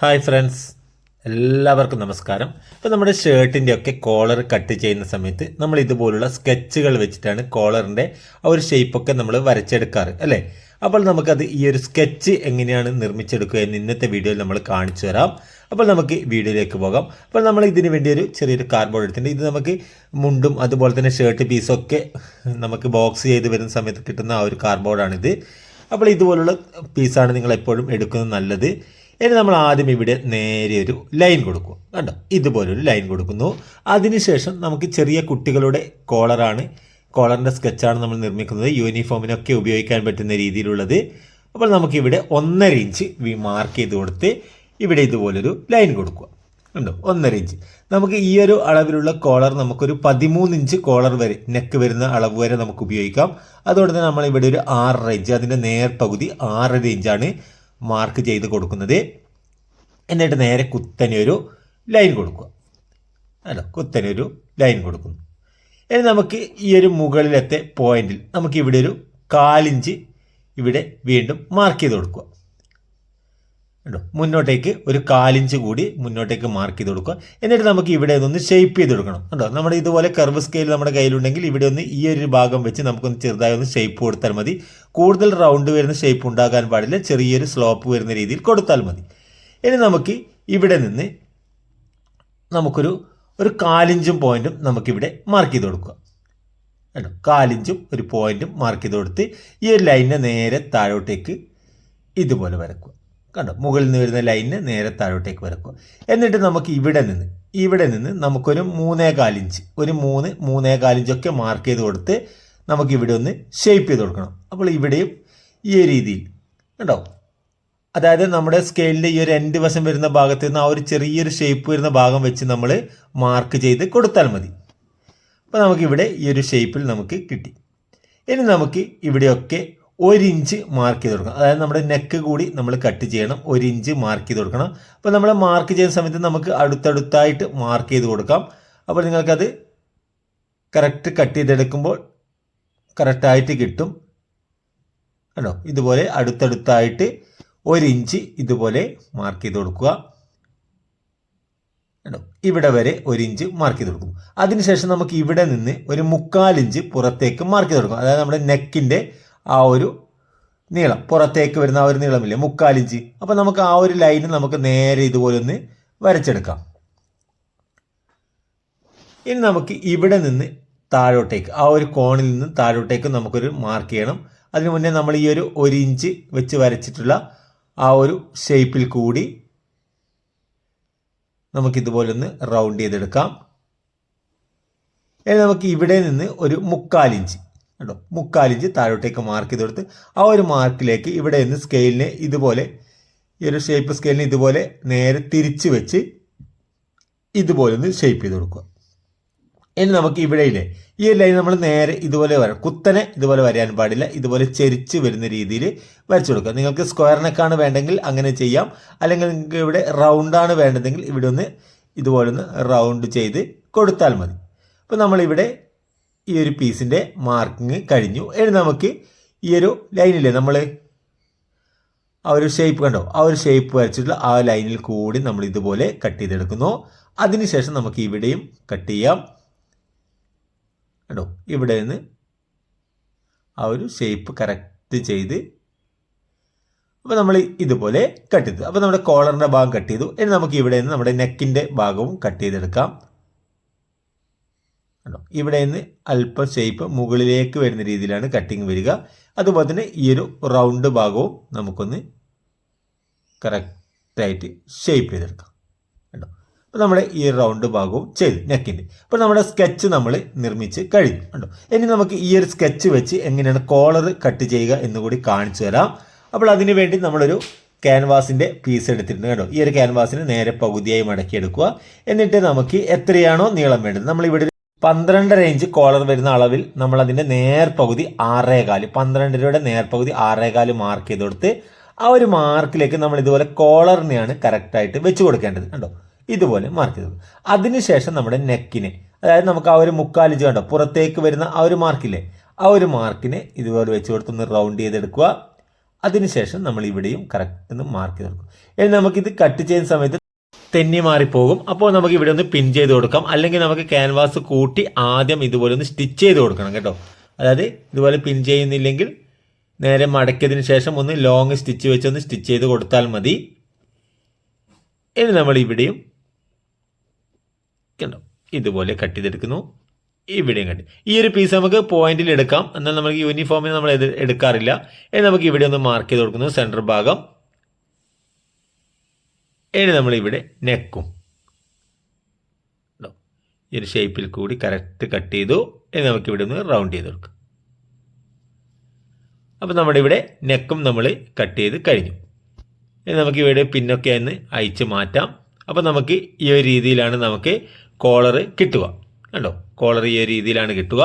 Hi friends. എല്ലാവർക്കും നമസ്കാരം. ഇപ്പോൾ നമ്മുടെ ഷർട്ടിന്റെ ഒക്കെ കോളർ കട്ട് ചെയ്യുന്ന സമയത്ത് നമ്മൾ ഇതുപോലുള്ള സ്കെച്ചുകൾ വെച്ചിട്ടാണ് കോളറിന്റെ ആ ഒരു ഷേപ്പൊക്കെ നമ്മൾ വരച്ചെടുക്കാറ് അല്ലേ? അപ്പോൾ നമുക്കത് ഈ ഒരു സ്കെച്ച് എങ്ങനെയാണ് നിർമ്മിച്ചെടുക്കുക എന്ന് ഇന്നത്തെ വീഡിയോയിൽ നമ്മൾ കാണിച്ചു തരാം. അപ്പോൾ നമുക്ക് വീഡിയോയിലേക്ക് പോകാം. അപ്പോൾ നമ്മൾ ഇതിന് വേണ്ടി ഒരു ചെറിയൊരു കാർഡ്ബോർഡ് എടുത്തിട്ടുണ്ട്. ഇത് നമുക്ക് മുണ്ടും അതുപോലെ തന്നെ ഷർട്ട് പീസൊക്കെ നമുക്ക് ബോക്സ് ചെയ്ത് വരുന്ന സമയത്ത് കിട്ടുന്ന ആ ഒരു കാർഡ്ബോർഡാണിത് അപ്പോൾ ഇതുപോലുള്ള പീസാണ് നിങ്ങൾ എപ്പോഴും എടുക്കുന്നത് നല്ലത്. ഇനി നമ്മൾ ആദ്യം ഇവിടെ നേരെ ഒരു ലൈൻ കൊടുക്കും. കണ്ടോ? ഇതുപോലൊരു ലൈൻ കൊടുക്കുന്നു. അതിനുശേഷം നമുക്ക് ചെറിയ കുട്ടികളുടെ കോളറാണ് കോളറിന്റെ സ്കെച്ചാണ് നമ്മൾ നിർമ്മിക്കുന്നത്. യൂണിഫോമിനൊക്കെ ഉപയോഗിക്കാൻ പറ്റുന്ന രീതിയിലുള്ളത്. അപ്പോൾ നമുക്കിവിടെ ഒന്നര ഇഞ്ച് മാർക്ക് ചെയ്ത് കൊടുത്ത് ഇവിടെ ഇതുപോലൊരു ലൈൻ കൊടുക്കുക. ഉണ്ടോ ഒന്നര ഇഞ്ച് നമുക്ക് ഈ ഒരു അളവിലുള്ള കോളർ നമുക്കൊരു പതിമൂന്ന് ഇഞ്ച് കോളർ വരെ നെക്ക് വരുന്ന അളവ് വരെ നമുക്ക് ഉപയോഗിക്കാം. അതുകൊണ്ട് തന്നെ നമ്മൾ ഇവിടെ ഒരു ആറര ഇഞ്ച് അതിന്റെ നേർപകുതി ആറര ഇഞ്ചാണ് മാർക്ക് ചെയ്ത് കൊടുക്കുന്നത്. എന്നിട്ട് നേരെ കുത്തനെ ഒരു ലൈൻ കൊടുക്കുക. അല്ല കുത്തനെ ഒരു ലൈൻ കൊടുക്കുന്നു. ഇനി നമുക്ക് ഈ ഒരു മുകളിലത്തെ പോയിന്റിൽ നമുക്ക് ഇവിടെ ഒരു കാലിഞ്ച് ഇവിടെ വീണ്ടും മാർക്ക് ചെയ്ത് കൊടുക്കുക. കണ്ടോ? മുന്നോട്ടേക്ക് ഒരു കാലിഞ്ച് കൂടി മുന്നോട്ടേക്ക് മാർക്ക് ചെയ്ത് കൊടുക്കുക. എന്നിട്ട് നമുക്ക് ഇവിടെ ഒന്ന് ഷേപ്പ് ചെയ്ത് കൊടുക്കണം. കേട്ടോ നമ്മൾ ഇതുപോലെ കർവ് സ്കെയിൽ നമ്മുടെ കയ്യിലുണ്ടെങ്കിൽ ഇവിടെ ഒന്ന് ഈ ഒരു ഭാഗം വെച്ച് നമുക്കൊന്ന് ചെറുതായി ഒന്ന് ഷേപ്പ് കൊടുത്താൽ മതി. കൂടുതൽ റൗണ്ട് വരുന്ന ഷേപ്പ് ഉണ്ടാകാൻ പാടില്ല. ചെറിയൊരു സ്ലോപ്പ് വരുന്ന രീതിയിൽ കൊടുത്താൽ മതി. ഇനി നമുക്ക് ഇവിടെ നിന്ന് നമുക്കൊരു ഒരു കാലിഞ്ചും പോയിന്റും നമുക്കിവിടെ മാർക്ക് ചെയ്ത് കൊടുക്കുക. കേട്ടോ കാലിഞ്ചും ഒരു പോയിന്റും മാർക്ക് ചെയ്ത് കൊടുത്ത് ഈ ഒരു ലൈനിനെ നേരെ താഴോട്ടേക്ക് ഇതുപോലെ വരക്കുക. കണ്ടോ? മുകളിൽ നിന്ന് വരുന്ന ലൈനിന് നേരെ താഴോട്ടേക്ക് വരക്കുക. എന്നിട്ട് നമുക്ക് ഇവിടെ നിന്ന് ഇവിടെ നിന്ന് നമുക്കൊരു മൂന്നേ കാലിഞ്ച് ഒരു മൂന്ന് മൂന്നേ കാലിഞ്ചൊക്കെ മാർക്ക് ചെയ്ത് കൊടുത്ത് നമുക്ക് ഇവിടെ ഒന്ന് ഷേപ്പ് ചെയ്ത് കൊടുക്കണം. അപ്പോൾ ഇവിടെയും ഈ രീതിയിൽ കണ്ടോ? അതായത് നമ്മുടെ സ്കെയിലിന്റെ ഈ ഒരു രണ്ട് വശം വരുന്ന ഭാഗത്ത് നിന്ന് ആ ഒരു ചെറിയൊരു ഷേപ്പ് വരുന്ന ഭാഗം വെച്ച് നമ്മൾ മാർക്ക് ചെയ്ത് കൊടുത്താൽ മതി. അപ്പോൾ നമുക്കിവിടെ ഈ ഒരു ഷേപ്പിൽ നമുക്ക് കിട്ടി. ഇനി നമുക്ക് ഇവിടെയൊക്കെ ഒരു ഇഞ്ച് മാർക്ക് ചെയ്ത് കൊടുക്കണം. അതായത് നമ്മുടെ നെക്ക് കൂടി നമ്മൾ കട്ട് ചെയ്യണം. ഒരിഞ്ച് മാർക്ക് ചെയ്ത് കൊടുക്കണം. അപ്പോൾ നമ്മൾ മാർക്ക് ചെയ്യുന്ന സമയത്ത് നമുക്ക് അടുത്തടുത്തായിട്ട് മാർക്ക് ചെയ്ത് കൊടുക്കാം. അപ്പോൾ നിങ്ങൾക്കത് കറക്റ്റ് കട്ട് ചെയ്തെടുക്കുമ്പോൾ കറക്റ്റായിട്ട് കിട്ടും. കണ്ടോ? ഇതുപോലെ അടുത്തടുത്തായിട്ട് ഒരിഞ്ച് ഇതുപോലെ മാർക്ക് ചെയ്ത് കൊടുക്കുക. കണ്ടോ? ഇവിടെ വരെ ഒരു ഇഞ്ച് മാർക്ക് ചെയ്ത് കൊടുക്കും അതിനുശേഷം നമുക്ക് ഇവിടെ നിന്ന് ഒരു മുക്കാൽ ഇഞ്ച് പുറത്തേക്ക് മാർക്ക് ചെയ്ത് കൊടുക്കും. അതായത് നമ്മുടെ നെക്കിന്റെ ആ ഒരു നീളം. പുറത്തേക്ക് വരുന്ന ആ ഒരു നീളമില്ലേ? മുക്കാലിഞ്ച് അപ്പോൾ നമുക്ക് ആ ഒരു ലൈന് നമുക്ക് നേരെ ഇതുപോലെ ഒന്ന് വരച്ചെടുക്കാം. ഇനി നമുക്ക് ഇവിടെ നിന്ന് താഴോട്ടേക്ക് ആ ഒരു കോണിൽ നിന്ന് താഴോട്ടേക്ക് നമുക്കൊരു മാർക്ക് ചെയ്യണം. അതിനു മുന്നേ നമ്മൾ ഈ ഒരു ഒരു ഇഞ്ച് വെച്ച് വരച്ചിട്ടുള്ള ആ ഒരു ഷേപ്പിൽ കൂടി നമുക്കിതുപോലെ ഒന്ന് റൗണ്ട് ചെയ്തെടുക്കാം. ഇനി നമുക്ക് ഇവിടെ നിന്ന് ഒരു മുക്കാലിഞ്ച് കേട്ടോ മുക്കാലിഞ്ച് താഴോട്ടേക്ക് മാർക്ക് ചെയ്ത് കൊടുത്ത് ആ ഒരു മാർക്കിലേക്ക് ഇവിടെ നിന്ന് സ്കെയിലിനെ ഇതുപോലെ ഈ ഒരു ഷേപ്പ് സ്കെയിലിന് ഇതുപോലെ നേരെ തിരിച്ച് വെച്ച് ഇതുപോലെ ഒന്ന് ഷേപ്പ് ചെയ്ത് കൊടുക്കുക. ഇനി നമുക്ക് ഇവിടെയില്ലേ ഈ ലൈൻ നമ്മൾ നേരെ ഇതുപോലെ വരാം കുത്തനെ ഇതുപോലെ വരാൻ പാടില്ല. ഇതുപോലെ ചെരിച്ച് വരുന്ന രീതിയിൽ വരച്ചു കൊടുക്കുക. നിങ്ങൾക്ക് സ്ക്വയറിനൊക്കെയാണ് വേണ്ടെങ്കിൽ അങ്ങനെ ചെയ്യാം. അല്ലെങ്കിൽ നിങ്ങൾക്ക് ഇവിടെ റൗണ്ടാണ് വേണ്ടതെങ്കിൽ ഇവിടെ ഒന്ന് ഇതുപോലെ ഒന്ന് റൗണ്ട് ചെയ്ത് കൊടുത്താൽ മതി. അപ്പോൾ നമ്മളിവിടെ ഈ ഒരു പീസിന്റെ മാർക്കിങ് കഴിഞ്ഞു. ഇനി നമുക്ക് ഈ ഒരു ലൈനില്ലേ നമ്മൾ ആ ഒരു ഷേപ്പ് കണ്ടോ? ആ ഒരു ഷേപ്പ് വരച്ചിട്ടുള്ള ആ ലൈനിൽ കൂടി നമ്മൾ ഇതുപോലെ കട്ട് ചെയ്തെടുക്കുന്നു. അതിനുശേഷം നമുക്ക് ഇവിടെയും കട്ട് ചെയ്യാം. കണ്ടോ? ഇവിടെ നിന്ന് ആ ഒരു ഷേപ്പ് കറക്റ്റ് ചെയ്ത് അപ്പോൾ നമ്മൾ ഇതുപോലെ കട്ട് ചെയ്തു. അപ്പോൾ നമ്മുടെ കോളറിന്റെ ഭാഗം കട്ട് ചെയ്തു. ഇനി നമുക്ക് ഇവിടെ നിന്ന് നമ്മുടെ നെക്കിന്റെ ഭാഗവും കട്ട് ചെയ്തെടുക്കാം. കണ്ടോ? ഇവിടെ നിന്ന് അല്പം ഷേപ്പ് മുകളിലേക്ക് വരുന്ന രീതിയിലാണ് കട്ടിങ് വരിക. അതുപോലെ തന്നെ ഈ ഒരു റൗണ്ട് ഭാഗവും നമുക്കൊന്ന് കറക്റ്റായിട്ട് ഷേപ്പ് ചെയ്തെടുക്കാം. കണ്ടോ? അപ്പോൾ നമ്മുടെ ഈ റൗണ്ട് ഭാഗവും ചെയ്തു. നെക്കിന്റെ അപ്പോൾ നമ്മുടെ സ്കെച്ച് നമ്മൾ നിർമ്മിച്ച് കഴിഞ്ഞു. കണ്ടോ? ഇനി നമുക്ക് ഈ ഒരു സ്കെച്ച് വെച്ച് എങ്ങനെയാണ് കോളർ കട്ട് ചെയ്യുക എന്ന് കൂടി കാണിച്ചു തരാം. അപ്പോൾ അതിനു വേണ്ടി നമ്മളൊരു ക്യാൻവാസിന്റെ പീസ് എടുത്തിട്ടുണ്ട്. കേട്ടോ ഈ ഒരു ക്യാൻവാസിന് നേരെ പകുതിയായി മടക്കിയെടുക്കുക. എന്നിട്ട് നമുക്ക് എത്രയാണോ നീളം വേണ്ടത്. നമ്മളിവിടെ പന്ത്രണ്ടര റേഞ്ച് കോളർ വരുന്ന അളവിൽ നമ്മൾ അതിന്റെ നേർപകുതി ആറേകാൽ പന്ത്രണ്ടരയുടെ നേർപകുതി ആറേകാൽ മാർക്ക് ചെയ്ത് കൊടുത്ത് ആ ഒരു മാർക്കിലേക്ക് നമ്മൾ ഇതുപോലെ കോളറിനെയാണ് കറക്റ്റായിട്ട് വെച്ച് കൊടുക്കേണ്ടത് കണ്ടോ? ഇതുപോലെ മാർക്ക് ചെയ്തത് അതിനുശേഷം നമ്മുടെ നെക്കിനെ അതായത് നമുക്ക് ആ ഒരു മുക്കാലിഞ്ച് കണ്ടോ പുറത്തേക്ക് വരുന്ന ആ ഒരു മാർക്കില്ലേ ആ ഒരു മാർക്കിനെ ഇതുപോലെ വെച്ച് കൊടുത്തൊന്ന് റൗണ്ട് ചെയ്തെടുക്കുക. അതിനുശേഷം നമ്മൾ ഇവിടെയും കറക്റ്റ് ഒന്ന് മാർക്ക് ചെയ്തെടുക്കും ഇനി നമുക്കിത് കട്ട് ചെയ്യുന്ന സമയത്ത് തെന്നി മാറിപ്പോകും അപ്പോൾ നമുക്ക് ഇവിടെ ഒന്ന് പിൻ ചെയ്ത് കൊടുക്കാം. അല്ലെങ്കിൽ നമുക്ക് ക്യാൻവാസ് കൂട്ടി ആദ്യം ഇതുപോലെ ഒന്ന് സ്റ്റിച്ച് ചെയ്ത് കൊടുക്കണം കേട്ടോ. അതായത് ഇതുപോലെ പിൻ ചെയ്യുന്നില്ലെങ്കിൽ നേരെ മടക്കിയതിന് ശേഷം ഒന്ന് ലോങ് സ്റ്റിച്ച് വെച്ച് ഒന്ന് സ്റ്റിച്ച് ചെയ്ത് കൊടുത്താൽ മതി. ഇനി നമ്മൾ ഇവിടെയും കണ്ടോ ഇതുപോലെ കട്ട് ചെയ്തെടുക്കുന്നു. ഇവിടെയും കട്ട് ഈ ഒരു പീസ് നമുക്ക് പോയിന്റിൽ എടുക്കാം. എന്നാൽ നമുക്ക് യൂണിഫോമിൽ നമ്മൾ എടുക്കാറില്ല. ഇനി നമുക്ക് ഇവിടെ ഒന്ന് മാർക്ക് ചെയ്ത് കൊടുക്കുന്നു സെന്റർ ഭാഗം. ഇനി നമ്മൾ ഇവിടെ നെക്കും? ഈ ഒരു ഷേപ്പിൽ കൂടി കറക്റ്റ് കട്ട് ചെയ്തു. ഇനി നമുക്ക് ഇവിടെ ഒന്ന് റൗണ്ട് ചെയ്ത് കൊടുക്കാം. അപ്പോൾ നമ്മുടെ ഇവിടെ നെക്കും നമ്മൾ കട്ട് ചെയ്ത് കഴിഞ്ഞു. ഇനി നമുക്ക് ഇവിടെ പിന്നൊക്കെ ഒന്ന് അയച്ച് മാറ്റാം. അപ്പോൾ നമുക്ക് ഈ ഒരു രീതിയിലാണ് നമുക്ക് കോളർ കിട്ടുക. കണ്ടോ? കോളർ ഈ ഒരു രീതിയിലാണ് കിട്ടുക.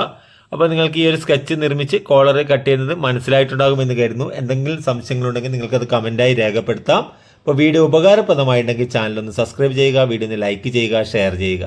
അപ്പോൾ നിങ്ങൾക്ക് ഈ ഒരു സ്കെച്ച് നിർമ്മിച്ച് കോളർ കട്ട് ചെയ്യുന്നത് മനസ്സിലായിട്ടുണ്ടാകുമെന്ന് കരുതുന്നു. എന്തെങ്കിലും സംശയങ്ങളുണ്ടെങ്കിൽ നിങ്ങൾക്കത് കമന്റായി രേഖപ്പെടുത്താം. അപ്പോൾ വീഡിയോ ഉപകാരപ്രദമായിട്ടുണ്ടെങ്കിൽ ചാനൽ ഒന്ന് സബ്സ്ക്രൈബ് ചെയ്യുക വീഡിയോ ഒന്ന് ലൈക്ക് ചെയ്യുക ഷെയർ ചെയ്യുക.